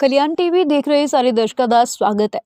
ਕਲਿਆਣ TV ਦੇਖ ਰਹੇ ਸਾਰੇ ਦਰਸ਼ਕਾਂ ਦਾ ਸਵਾਗਤ ਹੈ।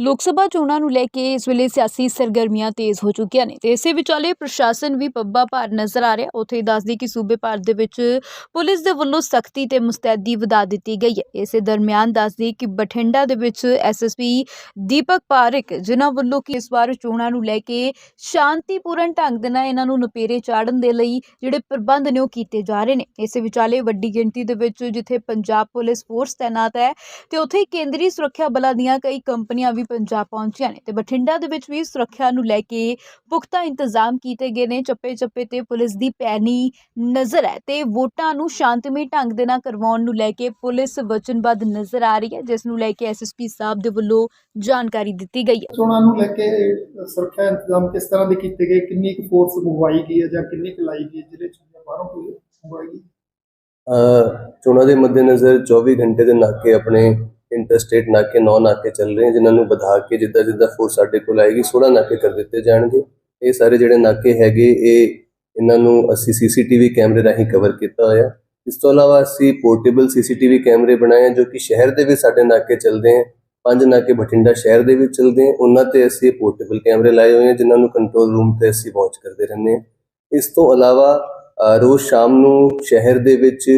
ਲੋਕ ਸਭਾ ਚੋਣਾਂ ਨੂੰ ਲੈ ਕੇ ਇਸ ਵੇਲੇ ਸਿਆਸੀ ਸਰਗਰਮੀਆਂ ਤੇਜ਼ ਹੋ ਚੁੱਕੀਆਂ ਨੇ ਤੇ ਇਸੇ ਵਿਚਾਲੇ ਪ੍ਰਸ਼ਾਸਨ ਵੀ ਪੱਬਾ ਭਾਰ ਨਜ਼ਰ ਆ ਰਿਹਾ। ਉੱਥੇ ਦੱਸਦੀ ਕਿ ਸੂਬੇ ਭਰ ਦੇ ਵਿੱਚ ਪੁਲਿਸ ਦੇ ਵੱਲੋਂ ਸਖਤੀ ਤੇ ਮੁਸਤੈਦੀ ਵਧਾ ਦਿੱਤੀ ਗਈ ਹੈ। ਇਸੇ ਦਰਮਿਆਨ ਦੱਸਦੀ ਕਿ ਬਠਿੰਡਾ ਦੇ ਵਿੱਚ ਐਸਐਸਪੀ ਦੀਪਕ ਪਾਰਿਕ, ਜਿਨ੍ਹਾਂ ਵੱਲੋਂ ਕਿ ਇਸ ਵਾਰ ਚੋਣਾਂ ਨੂੰ ਲੈ ਕੇ ਸ਼ਾਂਤੀਪੂਰਨ ਢੰਗ ਦੇ ਨਾਲ ਇਹਨਾਂ ਨੂੰ ਨਪੇਰੇ ਚਾੜਨ ਦੇ ਲਈ ਜਿਹੜੇ ਪ੍ਰਬੰਧ ਨੇ ਉਹ ਕੀਤੇ ਜਾ ਰਹੇ ਨੇ। ਇਸੇ ਵਿਚਾਲੇ ਵੱਡੀ ਗਿਣਤੀ ਦੇ ਵਿੱਚ ਜਿੱਥੇ ਪੰਜਾਬ ਪੁਲਿਸ ਫੋਰਸ ਤਾਇਨਾਤ ਹੈ ਤੇ ਉੱਥੇ ਹੀ ਕੇਂਦਰੀ ਸੁਰੱਖਿਆ ਬਲਾਂ ਦੀਆਂ ਕਈ ਕੰਪਨੀਆਂ ਵੀ ਪੰਜਾਬ ਪਹੁੰਚੀਆਂ ਨੇ ਤੇ ਬਠਿੰਡਾ ਦੇ ਵਿੱਚ ਵੀ ਸੁਰੱਖਿਆ ਨੂੰ ਲੈ ਕੇ ਪੁਖਤਾ ਇੰਤਜ਼ਾਮ ਕੀਤੇ ਗਏ ਨੇ। ਚੱਪੇ ਚੱਪੇ ਤੇ ਪੁਲਿਸ ਦੀ ਪੈਣੀ ਨਜ਼ਰ ਹੈ ਤੇ ਵੋਟਾਂ ਨੂੰ ਸ਼ਾਂਤਮਈ ਢੰਗ ਦੇ ਨਾਲ ਕਰਵਾਉਣ ਨੂੰ ਲੈ ਕੇ ਪੁਲਿਸ ਵਚਨਬੱਧ ਨਜ਼ਰ ਆ ਰਹੀ ਹੈ ਜਿਸ ਨੂੰ ਲੈ ਕੇ ਐਸਐਸਪੀ ਸਾਹਿਬ ਦੇ ਵੱਲੋਂ ਜਾਣਕਾਰੀ ਦਿੱਤੀ ਗਈ ਹੈ। ਚੋਣਾਂ ਨੂੰ ਲੈ ਕੇ ਸੁਰੱਖਿਆ ਇੰਤਜ਼ਾਮ ਕਿਸ ਤਰ੍ਹਾਂ ਦੇ ਕੀਤੇ ਗਏ? ਕਿੰਨੀ ਕੁ ਫੋਰਸ ਮੰਗਵਾਈ ਗਈ ਹੈ ਜਾਂ ਕਿੰਨੀ ਕੁ ਲਾਈ ਗਈ ਹੈ? ਜ਼ਿਲ੍ਹੇ ਚ ਜਾਂ ਬਾਹਰੋਂ ਕੋਈ ਮੰਗਵਾਈ ਗਈ? ਅ, ਚੋਣਾਂ ਦੇ ਮੱਦੇਨਜ਼ਰ 24 ਘੰਟੇ ਦੇ ਨਾਕੇ ਆਪਣੇ ਇੰਟਰਸਟੇਟ ਨਾਕੇ, ਨੌ ਨਾਕੇ ਚੱਲ ਰਹੇ ਹਨ ਜਿਨ੍ਹਾਂ ਨੂੰ ਵਧਾ ਕੇ ਜਿੱਦਾਂ ਜਿੱਦਾਂ ਫੋਰਸ ਸਾਡੇ ਕੋਲ ਆਏਗੀ 16 ਨਾਕੇ ਕਰ ਦਿੱਤੇ ਜਾਣਗੇ। ਇਹ ਸਾਰੇ ਜਿਹੜੇ ਨਾਕੇ ਹੈਗੇ, ਇਹ ਇਹਨਾਂ ਨੂੰ ਅਸੀਂ ਸੀਸੀਟੀਵੀ ਕੈਮਰੇ ਰਾਹੀਂ ਕਵਰ ਕੀਤਾ ਹੋਇਆ। ਇਸ ਤੋਂ ਇਲਾਵਾ ਅਸੀਂ ਪੋਰਟੇਬਲ ਸੀਸੀਟੀਵੀ ਕੈਮਰੇ ਬਣਾਏ ਹਨ ਜੋ ਕਿ ਸ਼ਹਿਰ ਦੇ ਵਿੱਚ ਸਾਡੇ ਨਾਕੇ ਚੱਲਦੇ ਹਨ ਪੰਜ ਨਾਕੇ ਬਠਿੰਡਾ ਸ਼ਹਿਰ ਦੇ ਵਿੱਚ ਚੱਲਦੇ ਹਨ ਉਹਨਾਂ ਤੇ ਅਸੀਂ ਪੋਰਟੇਬਲ ਕੈਮਰੇ ਲਾਏ ਹੋਏ ਹਨ ਜਿਨ੍ਹਾਂ ਨੂੰ ਕੰਟਰੋਲ ਰੂਮ ਤੇ ਅਸੀਂ ਵਾਚ ਕਰਦੇ ਰਹਿੰਦੇ ਹਾਂ ਇਸ ਤੋਂ ਇਲਾਵਾ ਰੋਜ਼ ਸ਼ਾਮ ਨੂੰ ਸ਼ਹਿਰ ਦੇ ਵਿੱਚ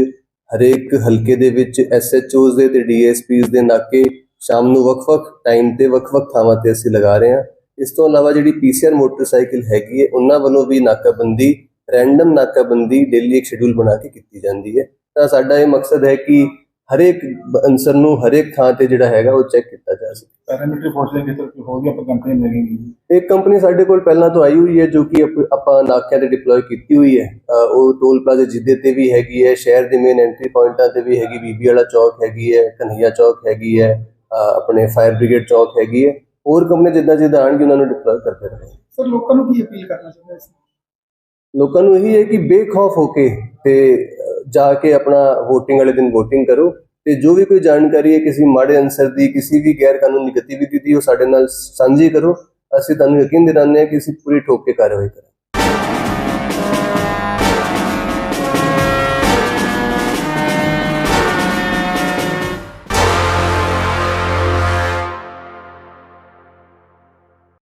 ਹਰੇਕ ਹਲਕੇ ਦੇ ਵਿੱਚ ਐਸਐਚਓਜ਼ ਦੇ ਤੇ ਡੀਐਸਪੀਜ਼ ਦੇ ਨਾਕੇ ਸ਼ਾਮ ਨੂੰ ਵੱਖ-ਵੱਖ ਟਾਈਮ ਤੇ ਵੱਖ-ਵੱਖ ਥਾਵਾਂ ਤੇ ਅਸੀਂ ਲਗਾ ਰਹੇ ਹਾਂ। ਇਸ ਤੋਂ ਇਲਾਵਾ ਜਿਹੜੀ ਪੀਸੀਆਰ ਮੋਟਰਸਾਈਕਲ ਹੈਗੀ ਹੈ, ਉਹਨਾਂ ਵੱਲੋਂ ਵੀ ਨਾਕਾਬੰਦੀ ਰੈਂਡਮ ਨਾਕਾਬੰਦੀ ਡੇਲੀ ਇੱਕ ਸ਼ਡਿਊਲ ਬਣਾ ਕੇ ਕੀਤੀ ਜਾਂਦੀ ਹੈ। ਤਾਂ ਸਾਡਾ ਇਹ ਮਕਸਦ ਹੈ ਕਿ ਹਰੇਕ ਅਨਸਰ ਨੂੰ ਹਰੇਕ ਥਾਂ ਤੇ ਜਿਹੜਾ ਹੈਗਾ ਉਹ ਚੈੱਕ ਕੀਤਾ ਜਾ ਸਕੇ। ਪੈਰਾਮੀਟਰ ਫੋਰਸ ਦੇ ਖੇਤਰ ਕੋਈ ਹੋਰ ਵੀ ਆਪਾਂ ਕੰਪਨੀ ਲੱਗੇਗੀ ਇੱਕ ਕੰਪਨੀ ਸਾਡੇ ਕੋਲ ਪਹਿਲਾਂ ਤੋਂ ਆਈ ਹੋਈ ਹੈ ਜੋ ਕਿ ਆਪ- ਆਪਾਂ ਨਾਕਿਆਂ ਤੇ ਡਿਪਲੋਏ ਕੀਤੀ ਹੋਈ ਹੈ। ਅ, ਉਹ ਟੋਲ ਪਲਾਜ਼ਾ ਜਿੱਦੇ ਤੇ ਵੀ ਹੈਗੀ ਹੈ ਸ਼ਹਿਰ ਦੇ ਮੇਨ ਐਂਟਰੀ ਪੁਆਇੰਟਾਂ ਤੇ ਵੀ ਹੈਗੀ ਬੀਬੀ ਵਾਲਾ ਚੌਕ ਹੈਗੀ ਹੈ ਕਨਈਆ ਚੌਕ ਹੈਗੀ ਹੈ ਅ, ਆਪਣੇ ਫਾਇਰ ਬ੍ਰਿਗੇਡ ਚੌਕ ਹੈਗੀ ਹੈ। ਹੋਰ ਕੰਪਨੀ ਜਿੱਦਾਂ ਜਿੱਦਾਂ ਆਣਗੇ ਉਹਨਾਂ ਨੂੰ ਡਿਪਲੋਏ ਕਰਦੇ ਰਹੇ ਸਰ ਲੋਕਾਂ ਨੂੰ ਕੀ ਅਪੀਲ ਕਰਨਾ ਚਾਹੁੰਦੇ ਇਸ ਲੋਕਾਂ ਨੂੰ ਇਹੀ ਹੈ ਕਿ ਬੇਖੌਫ ਹੋ ਕੇ ਤੇ ਅ, ਜਾ ਕੇ ਆਪਣਾ VOTING ਵਾਲੇ ਦਿਨ VOTING ਕਰੋ। ਤੇ ਜੋ ਵੀ ਕੋਈ ਜਾਣਕਾਰੀ ਹੈ, ਕਿਸੇ ਮਾੜੇ ਅਨਸਰ ਦੀ, ਕਿਸੇ ਵੀ ਗੈਰ ਕਾਨੂੰਨੀ ਗਤੀਵਿਧੀ ਦੀ, ਉਹ ਸਾਡੇ ਨਾਲ ਸਾਂਝੀ ਕਰੋ। ਅਸੀਂ ਤੁਹਾਨੂੰ ਯਕੀਨ ਦਿਲਾਉਂਦੇ ਹਾਂ ਕਿ ਅਸੀਂ ਪੂਰੀ ਠੋਕ ਕੇ ਕਾਰਵਾਈ ਕਰਾਂਗੇ।